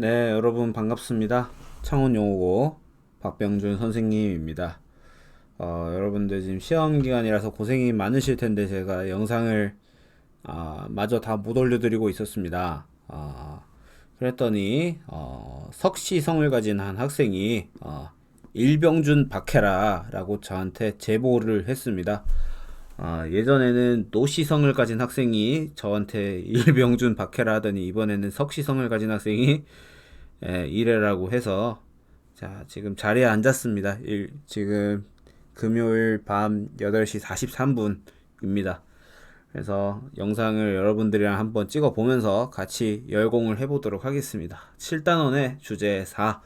네, 여러분 반갑습니다. 창원 용호고 박병준 선생님입니다. 어, 여러분들 지금 시험 기간이라서 고생이 많으실 텐데 제가 영상을 아, 마저 다 못 올려드리고 있었습니다. 아, 그랬더니 어, 석시 성을 가진 한 학생이 어, 일병준 박해라라고 저한테 제보를 했습니다. 아, 예전에는 노시성을 가진 학생이 저한테 일병준 박해라 하더니 이번에는 석시성을 가진 학생이 예, 이래라고 해서 자 지금 자리에 앉았습니다. 일, 지금 금요일 밤 8시 43분입니다. 그래서 영상을 여러분들이랑 한번 찍어 보면서 같이 열공을 해보도록 하겠습니다. 7단원의 주제 4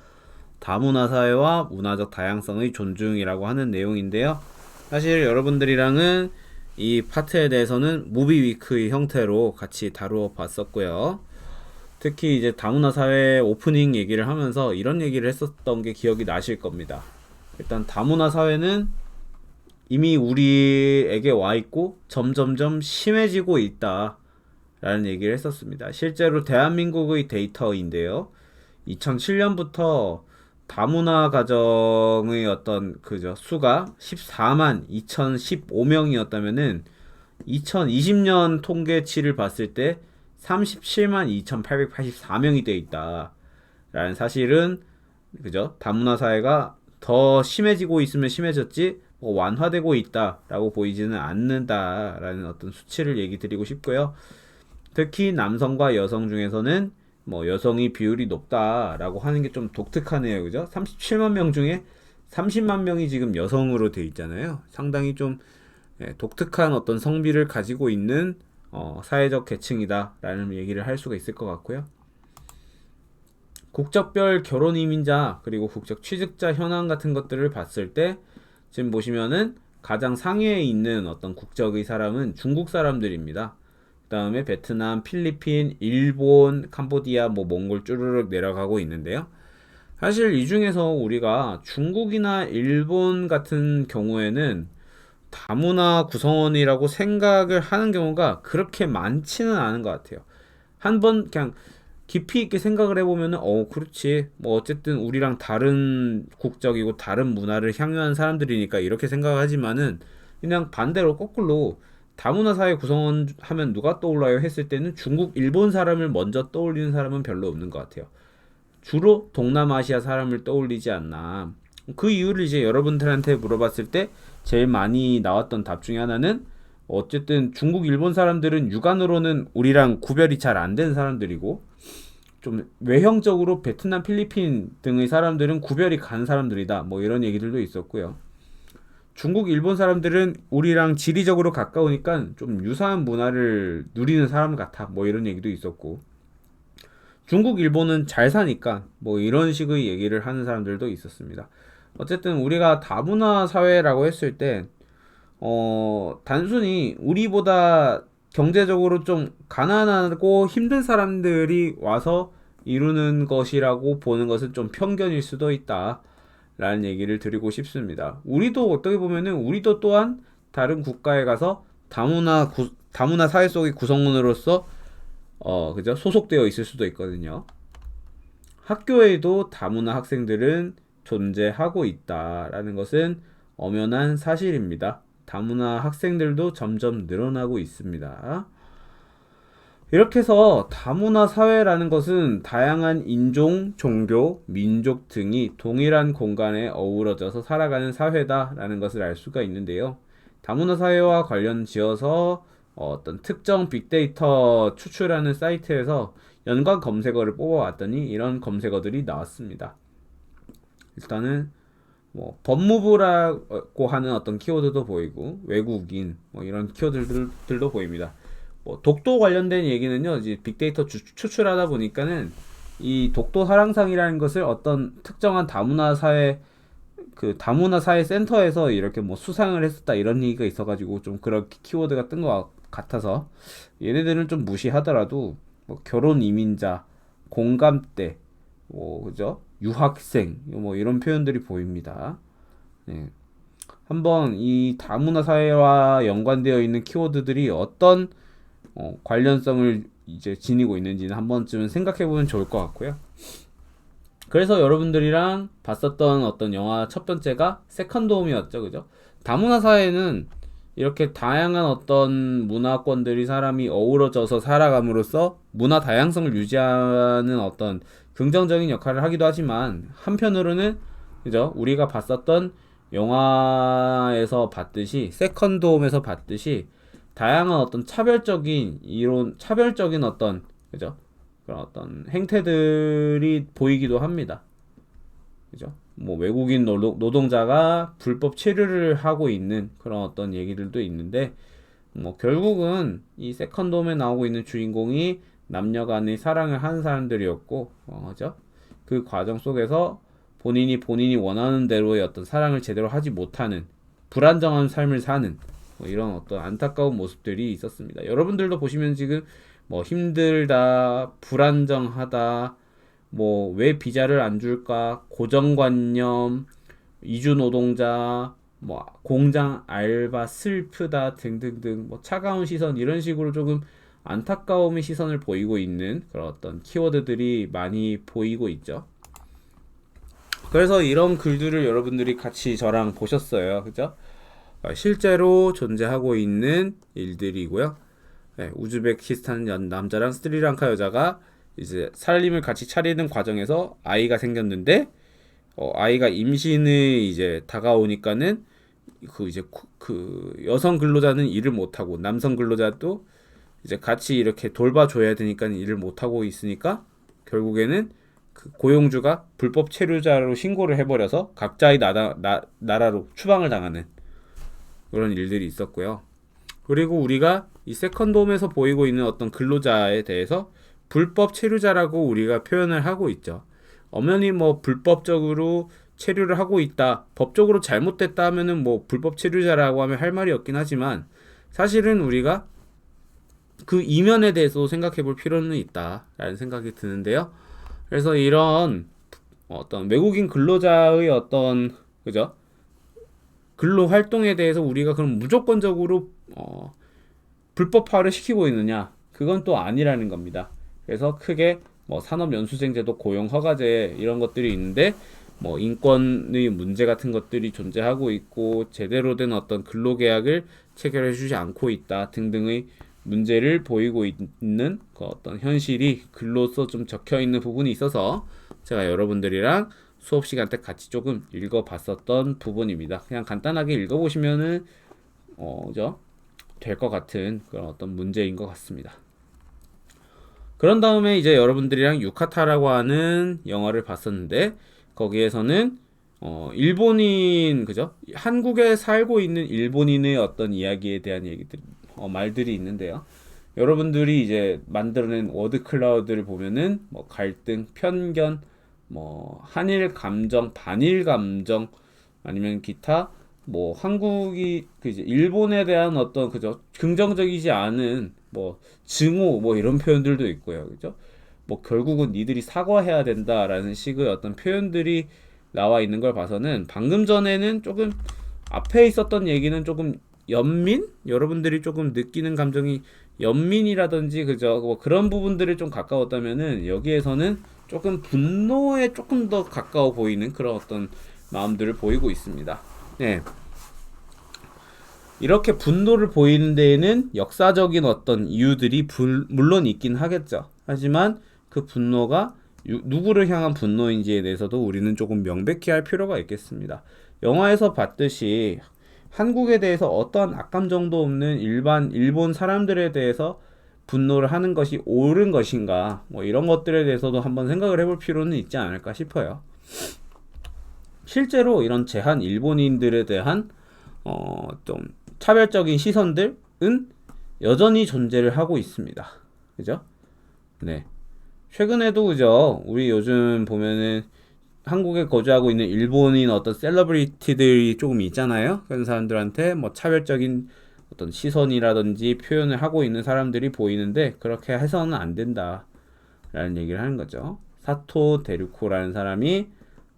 다문화사회와 문화적 다양성의 존중이라고 하는 내용인데요. 사실 여러분들이랑은 이 파트에 대해서는 무비 위크의 형태로 같이 다루어 봤었고요. 특히 이제 다문화 사회 오프닝 얘기를 하면서 이런 얘기를 했었던 게 기억이 나실 겁니다. 일단 다문화 사회는 이미 우리에게 와 있고 점점점 심해지고 있다. 라는 얘기를 했었습니다. 실제로 대한민국의 데이터인데요. 2007년부터 다문화 가정의 어떤 그저 수가 14만 2015명이었다면은 2020년 통계치를 봤을 때 37만 2,884명이 돼 있다. 라는 사실은 그죠? 다문화 사회가 더 심해지고 있으면 심해졌지 뭐 완화되고 있다라고 보이지는 않는다라는 어떤 수치를 얘기 드리고 싶고요. 특히 남성과 여성 중에서는 뭐 여성이 비율이 높다라고 하는 게 좀 독특하네요. 그죠? 37만 명 중에 30만 명이 지금 여성으로 돼 있잖아요. 상당히 좀 예, 독특한 어떤 성비를 가지고 있는 어, 사회적 계층이다라는 얘기를 할 수가 있을 것 같고요. 국적별 결혼 이민자 그리고 국적 취직자 현황 같은 것들을 봤을 때 지금 보시면은 가장 상위에 있는 어떤 국적의 사람은 중국 사람들입니다. 그다음에 베트남, 필리핀, 일본, 캄보디아, 뭐 몽골 쭈르륵 내려가고 있는데요. 사실 이 중에서 우리가 중국이나 일본 같은 경우에는 다문화 구성원이라고 생각을 하는 경우가 그렇게 많지는 않은 것 같아요. 한번 그냥 깊이 있게 생각을 해보면은 어 그렇지 뭐 어쨌든 우리랑 다른 국적이고 다른 문화를 향유한 사람들이니까 이렇게 생각하지만은 그냥 반대로 거꾸로 다문화 사회 구성원 하면 누가 떠올라요 했을 때는 중국, 일본 사람을 먼저 떠올리는 사람은 별로 없는 것 같아요. 주로 동남아시아 사람을 떠올리지 않나. 그 이유를 이제 여러분들한테 물어봤을 때 제일 많이 나왔던 답 중에 하나는 어쨌든 중국, 일본 사람들은 육안으로는 우리랑 구별이 잘안 되는 사람들이고 좀 외형적으로 베트남, 필리핀 등의 사람들은 구별이 간 사람들이다. 뭐 이런 얘기들도 있었고요. 중국, 일본 사람들은 우리랑 지리적으로 가까우니까 좀 유사한 문화를 누리는 사람 같아. 뭐 이런 얘기도 있었고. 중국, 일본은 잘 사니까 뭐 이런 식의 얘기를 하는 사람들도 있었습니다. 어쨌든 우리가 다문화 사회라고 했을 때, 어, 단순히 우리보다 경제적으로 좀 가난하고 힘든 사람들이 와서 이루는 것이라고 보는 것은 좀 편견일 수도 있다. 라는 얘기를 드리고 싶습니다. 우리도 어떻게 보면은 우리도 또한 다른 국가에 가서 다문화 구, 다문화 사회 속의 구성원으로서 어 그죠 소속되어 있을 수도 있거든요. 학교에도 다문화 학생들은 존재하고 있다라는 것은 엄연한 사실입니다. 다문화 학생들도 점점 늘어나고 있습니다. 이렇게 해서 다문화 사회라는 것은 다양한 인종, 종교, 민족 등이 동일한 공간에 어우러져서 살아가는 사회다라는 것을 알 수가 있는데요. 다문화 사회와 관련 지어서 어떤 특정 빅데이터 추출하는 사이트에서 연관 검색어를 뽑아왔더니 이런 검색어들이 나왔습니다. 일단은 뭐 법무부라고 하는 어떤 키워드도 보이고 외국인 뭐 이런 키워드들도 보입니다. 뭐 독도 관련된 얘기는요, 이제 빅데이터 주, 추출하다 보니까는 이 독도 사랑상이라는 것을 어떤 특정한 다문화 사회 그 다문화 사회 센터에서 이렇게 뭐 수상을 했었다 이런 얘기가 있어가지고 좀 그런 키워드가 뜬 것 같아서 얘네들은 좀 무시하더라도 뭐 결혼 이민자, 공감대, 뭐 그죠? 유학생 뭐 이런 표현들이 보입니다. 네. 한번 이 다문화 사회와 연관되어 있는 키워드들이 어떤 어, 관련성을 이제 지니고 있는지는 한 번쯤은 생각해 보면 좋을 것 같고요. 그래서 여러분들이랑 봤었던 어떤 영화 첫 번째가 세컨드 홈이었죠, 그죠? 다문화 사회는 이렇게 다양한 어떤 문화권들이 사람이 어우러져서 살아감으로써 문화 다양성을 유지하는 어떤 긍정적인 역할을 하기도 하지만 한편으로는 그죠? 우리가 봤었던 영화에서 봤듯이 세컨드 홈에서 봤듯이 다양한 어떤 차별적인 이론, 차별적인 어떤 그죠? 그런 어떤 행태들이 보이기도 합니다. 그죠? 뭐 외국인 노동, 노동자가 불법 체류를 하고 있는 그런 어떤 얘기들도 있는데 뭐 결국은 이 세컨드홈에 나오고 있는 주인공이 남녀 간의 사랑을 하는 사람들이었고 어, 그죠? 그 과정 속에서 본인이 본인이 원하는 대로의 어떤 사랑을 제대로 하지 못하는 불안정한 삶을 사는 뭐 이런 어떤 안타까운 모습들이 있었습니다. 여러분들도 보시면 지금 뭐 힘들다, 불안정하다, 뭐 왜 비자를 안 줄까, 고정관념, 이주 노동자, 뭐 공장 알바 슬프다 등등등 뭐 차가운 시선 이런 식으로 조금 안타까움의 시선을 보이고 있는 그런 어떤 키워드들이 많이 보이고 있죠. 그래서 이런 글들을 여러분들이 같이 저랑 보셨어요. 그죠? 어, 실제로 존재하고 있는 일들이고요. 네, 우즈베키스탄 연 남자랑 스리랑카 여자가 이제 살림을 같이 차리는 과정에서 아이가 생겼는데 어, 아이가 임신이 이제 다가오니까는 그 이제 그 여성 근로자는 일을 못 하고 남성 근로자도 이제 같이 이렇게 돌봐줘야 되니까 일을 못 하고 있으니까 결국에는 그 고용주가 불법 체류자로 신고를 해버려서 각자의 나라, 나, 나라로 추방을 당하는 그런 일들이 있었고요. 그리고 우리가 이 세컨드홈에서 보이고 있는 어떤 근로자에 대해서 불법 체류자라고 우리가 표현을 하고 있죠. 엄연히 뭐 불법적으로 체류를 하고 있다, 법적으로 잘못됐다 하면은 뭐 불법 체류자라고 하면 할 말이 없긴 하지만 사실은 우리가 그 이면에 대해서 생각해 볼 필요는 있다라는 생각이 드는데요. 그래서 이런 어떤 외국인 근로자의 어떤 그죠? 근로 활동에 대해서 우리가 그럼 무조건적으로 어, 불법화를 시키고 있느냐? 그건 또 아니라는 겁니다. 그래서 크게 뭐 산업연수생제도 고용 허가제 이런 것들이 있는데 뭐 인권의 문제 같은 것들이 존재하고 있고 제대로 된 어떤 근로계약을 체결해 주지 않고 있다 등등의 문제를 보이고 있는 그 어떤 현실이 글로써 좀 적혀 있는 부분이 있어서 제가 여러분들이랑 수업 시간 때 같이 조금 읽어봤었던 부분입니다. 그냥 간단하게 읽어보시면은 어 죠 될 것 같은 그런 어떤 문제인 것 같습니다. 그런 다음에 이제 여러분들이랑 유카타라고 하는 영화를 봤었는데 거기에서는 어 일본인 그죠? 한국에 살고 있는 일본인의 어떤 이야기에 대한 얘기들 어, 말들이 있는데요. 여러분들이 이제 만들어낸 워드 클라우드를 보면은 뭐 갈등, 편견, 뭐 한일 감정, 반일 감정 아니면 기타 뭐 한국이 그 이제 일본에 대한 어떤 그죠 긍정적이지 않은 뭐 증오 뭐 이런 표현들도 있고요. 그죠? 뭐 결국은 니들이 사과해야 된다라는 식의 어떤 표현들이 나와 있는 걸 봐서는 방금 전에는 조금 앞에 있었던 얘기는 조금 연민 여러분들이 조금 느끼는 감정이 연민이라든지 그죠 뭐 그런 부분들이 좀 가까웠다면은 여기에서는 조금 분노에 조금 더 가까워 보이는 그런 어떤 마음들을 보이고 있습니다. 네. 이렇게 분노를 보이는 데에는 역사적인 어떤 이유들이 불, 물론 있긴 하겠죠. 하지만 그 분노가 유, 누구를 향한 분노인지에 대해서도 우리는 조금 명백히 할 필요가 있겠습니다. 영화에서 봤듯이 한국에 대해서 어떠한 악감 정도 없는 일반 일본 사람들에 대해서 분노를 하는 것이 옳은 것인가 뭐 이런 것들에 대해서도 한번 생각을 해볼 필요는 있지 않을까 싶어요. 실제로 이런 제한 일본인들에 대한 어 좀 차별적인 시선들은 여전히 존재를 하고 있습니다. 그죠? 네. 최근에도 그죠? 우리 요즘 보면은 한국에 거주하고 있는 일본인 어떤 셀러브리티들이 조금 있잖아요. 그런 사람들한테 뭐 차별적인 어떤 시선이라든지 표현을 하고 있는 사람들이 보이는데 그렇게 해서는 안 된다라는 얘기를 하는 거죠. 사토 데르코라는 사람이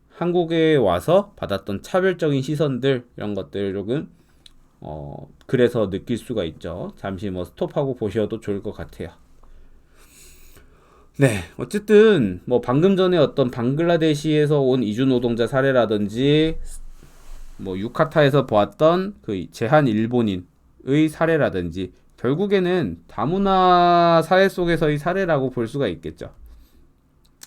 한국에 와서 받았던 차별적인 시선들 이런 것들을 조금 어 그래서 느낄 수가 있죠. 잠시 뭐 스톱하고 보셔도 좋을 것 같아요. 네, 어쨌든 뭐 방금 전에 어떤 방글라데시에서 온 이주 노동자 사례라든지 뭐 유카타에서 보았던 그 제한 일본인 의 사례라든지 결국에는 다문화 사회 속에서의 사례라고 볼 수가 있겠죠.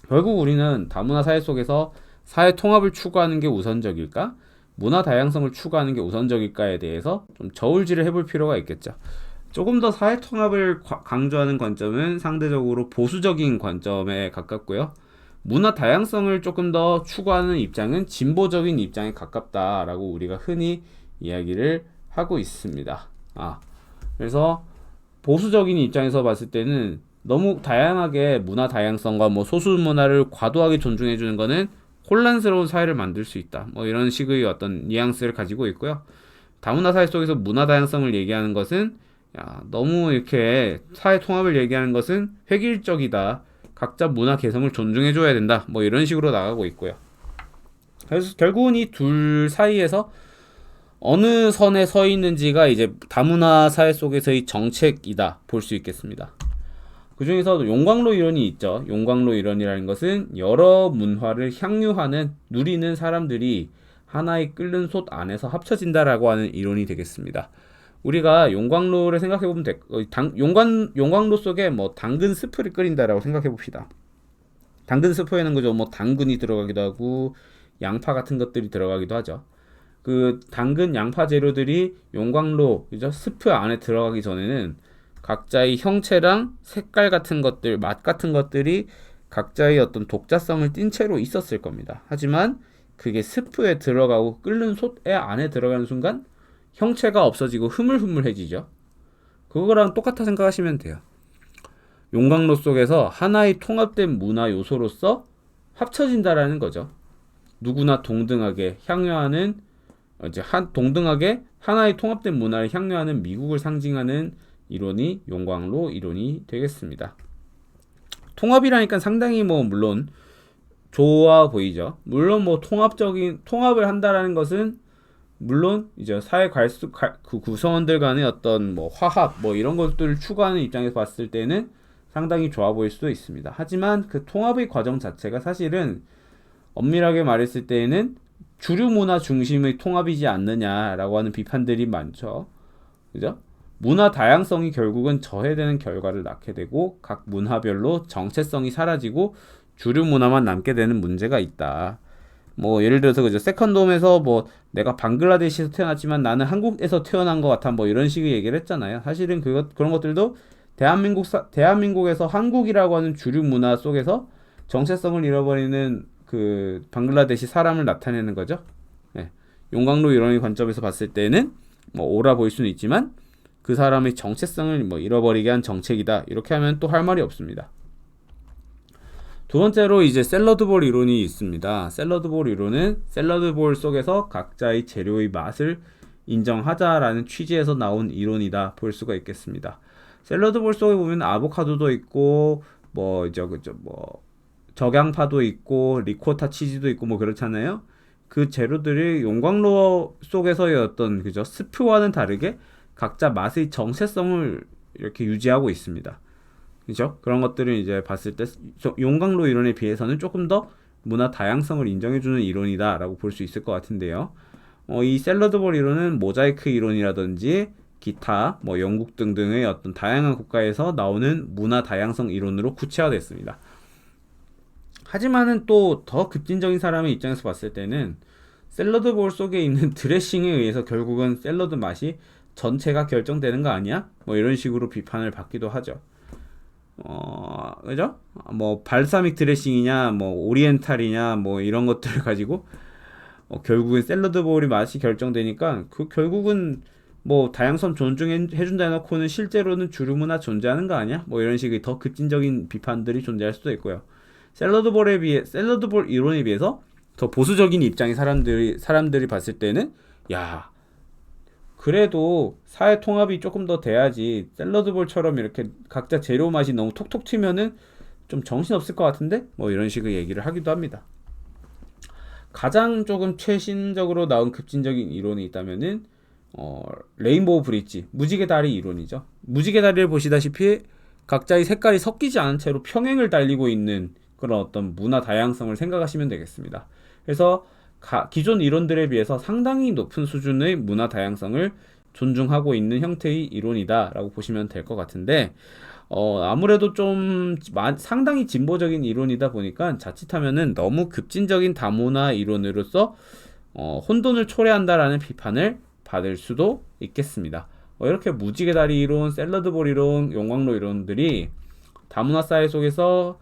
결국 우리는 다문화 사회 속에서 사회 통합을 추구하는 게 우선적일까? 문화 다양성을 추구하는 게 우선적일까에 대해서 좀 저울질을 해볼 필요가 있겠죠. 조금 더 사회 통합을 강조하는 관점은 상대적으로 보수적인 관점에 가깝고요. 문화 다양성을 조금 더 추구하는 입장은 진보적인 입장에 가깝다라고 우리가 흔히 이야기를 하고 있습니다. 아, 그래서 보수적인 입장에서 봤을 때는 너무 다양하게 문화 다양성과 뭐 소수 문화를 과도하게 존중해 주는 거는 혼란스러운 사회를 만들 수 있다. 뭐 이런 식의 어떤 뉘앙스를 가지고 있고요. 다문화 사회 속에서 문화 다양성을 얘기하는 것은 야, 너무 이렇게 사회 통합을 얘기하는 것은 획일적이다. 각자 문화 개성을 존중해 줘야 된다. 뭐 이런 식으로 나가고 있고요. 그래서 결국은 이 둘 사이에서 어느 선에 서 있는지가 이제 다문화 사회 속에서의 정책이다 볼 수 있겠습니다. 그 중에서 용광로 이론이 있죠. 용광로 이론이라는 것은 여러 문화를 향유하는 누리는 사람들이 하나의 끓는 솥 안에서 합쳐진다라고 하는 이론이 되겠습니다. 우리가 용광로를 생각해 보면 돼. 어, 당, 용광 용광로 속에 뭐 당근 스프를 끓인다라고 생각해 봅시다. 당근 스프에는 그죠 뭐 당근이 들어가기도 하고 양파 같은 것들이 들어가기도 하죠. 그 당근 양파 재료들이 용광로 그죠 스프 안에 들어가기 전에는 각자의 형체랑 색깔 같은 것들 맛 같은 것들이 각자의 어떤 독자성을 띈 채로 있었을 겁니다. 하지만 그게 스프에 들어가고 끓는 솥에 안에 들어가는 순간 형체가 없어지고 흐물흐물해지죠. 그거랑 똑같아 생각하시면 돼요. 용광로 속에서 하나의 통합된 문화 요소로서 합쳐진다라는 거죠. 누구나 동등하게 향유하는 이제 한 동등하게 하나의 통합된 문화를 향유하는 미국을 상징하는 이론이 용광로 이론이 되겠습니다. 통합이라니까 상당히 뭐 물론 좋아 보이죠. 물론 뭐 통합적인 통합을 한다라는 것은 물론 이제 사회 갈수 그 구성원들 간의 어떤 뭐 화합 뭐 이런 것들을 추구하는 입장에서 봤을 때는 상당히 좋아 보일 수도 있습니다. 하지만 그 통합의 과정 자체가 사실은 엄밀하게 말했을 때에는 주류 문화 중심의 통합이지 않느냐라고 하는 비판들이 많죠. 그죠? 문화 다양성이 결국은 저해되는 결과를 낳게 되고 각 문화별로 정체성이 사라지고 주류 문화만 남게 되는 문제가 있다. 뭐 예를 들어서 그죠 세컨돔에서 뭐 내가 방글라데시에서 태어났지만 나는 한국에서 태어난 것 같아 뭐 이런 식의 얘기를 했잖아요. 사실은 그것 그런 것들도 대한민국 사, 대한민국에서 한국이라고 하는 주류 문화 속에서 정체성을 잃어버리는 그 방글라데시 사람을 나타내는 거죠. 네. 용광로 이론의 관점에서 봤을 때는 뭐 오라 보일 수는 있지만 그 사람의 정체성을 뭐 잃어버리게 한 정책이다 이렇게 하면 또 할 말이 없습니다. 두 번째로 이제 샐러드볼 이론이 있습니다. 샐러드볼 이론은 샐러드볼 속에서 각자의 재료의 맛을 인정하자라는 취지에서 나온 이론이다 볼 수가 있겠습니다. 샐러드볼 속에 보면 아보카도도 있고 뭐 이제 그죠 뭐 적양파도 있고 리코타 치즈도 있고 뭐 그렇잖아요. 그 재료들이 용광로 속에서의 어떤 그죠 스프와는 다르게 각자 맛의 정체성을 이렇게 유지하고 있습니다. 그죠? 그런 것들을 이제 봤을 때 용광로 이론에 비해서는 조금 더 문화 다양성을 인정해주는 이론이다라고 볼 수 있을 것 같은데요. 어, 이 샐러드볼 이론은 모자이크 이론이라든지 기타, 뭐 영국 등등의 어떤 다양한 국가에서 나오는 문화 다양성 이론으로 구체화됐습니다. 하지만은 또 더 급진적인 사람의 입장에서 봤을 때는 샐러드 볼 속에 있는 드레싱에 의해서 결국은 샐러드 맛이 전체가 결정되는 거 아니야? 뭐 이런 식으로 비판을 받기도 하죠. 어, 그죠? 뭐 발사믹 드레싱이냐, 뭐 오리엔탈이냐, 뭐 이런 것들을 가지고 어, 결국은 샐러드 볼이 맛이 결정되니까 그 결국은 뭐 다양성 존중해 준다 해놓고는 실제로는 주류 문화 존재하는 거 아니야? 뭐 이런 식의 더 급진적인 비판들이 존재할 수도 있고요. 샐러드 볼에 비해 샐러드 볼 이론에 비해서 더 보수적인 입장의 사람들이 사람들이 봤을 때는 야 그래도 사회 통합이 조금 더 돼야지 샐러드볼처럼 이렇게 각자 재료 맛이 너무 톡톡 튀면은 좀 정신 없을 것 같은데 뭐 이런 식의 얘기를 하기도 합니다. 가장 조금 최신적으로 나온 급진적인 이론이 있다면은 어, 레인보우 브릿지 무지개 다리 이론이죠. 무지개 다리를 보시다시피 각자의 색깔이 섞이지 않은 채로 평행을 달리고 있는 그런 어떤 문화 다양성을 생각하시면 되겠습니다. 그래서 가- 기존 이론들에 비해서 상당히 높은 수준의 문화 다양성을 존중하고 있는 형태의 이론이다라고 보시면 될 것 같은데 어, 아무래도 좀 마- 상당히 진보적인 이론이다 보니까 자칫하면은 너무 급진적인 다문화 이론으로서 어, 혼돈을 초래한다라는 비판을 받을 수도 있겠습니다. 어, 이렇게 무지개 다리 이론, 샐러드볼 이론, 용광로 이론들이 다문화 사회 속에서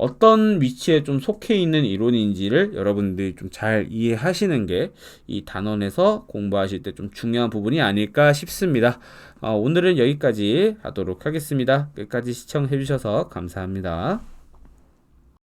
어떤 위치에 좀 속해 있는 이론인지를 여러분들이 좀 잘 이해하시는 게 이 단원에서 공부하실 때 좀 중요한 부분이 아닐까 싶습니다. 어, 오늘은 여기까지 하도록 하겠습니다. 끝까지 시청해 주셔서 감사합니다.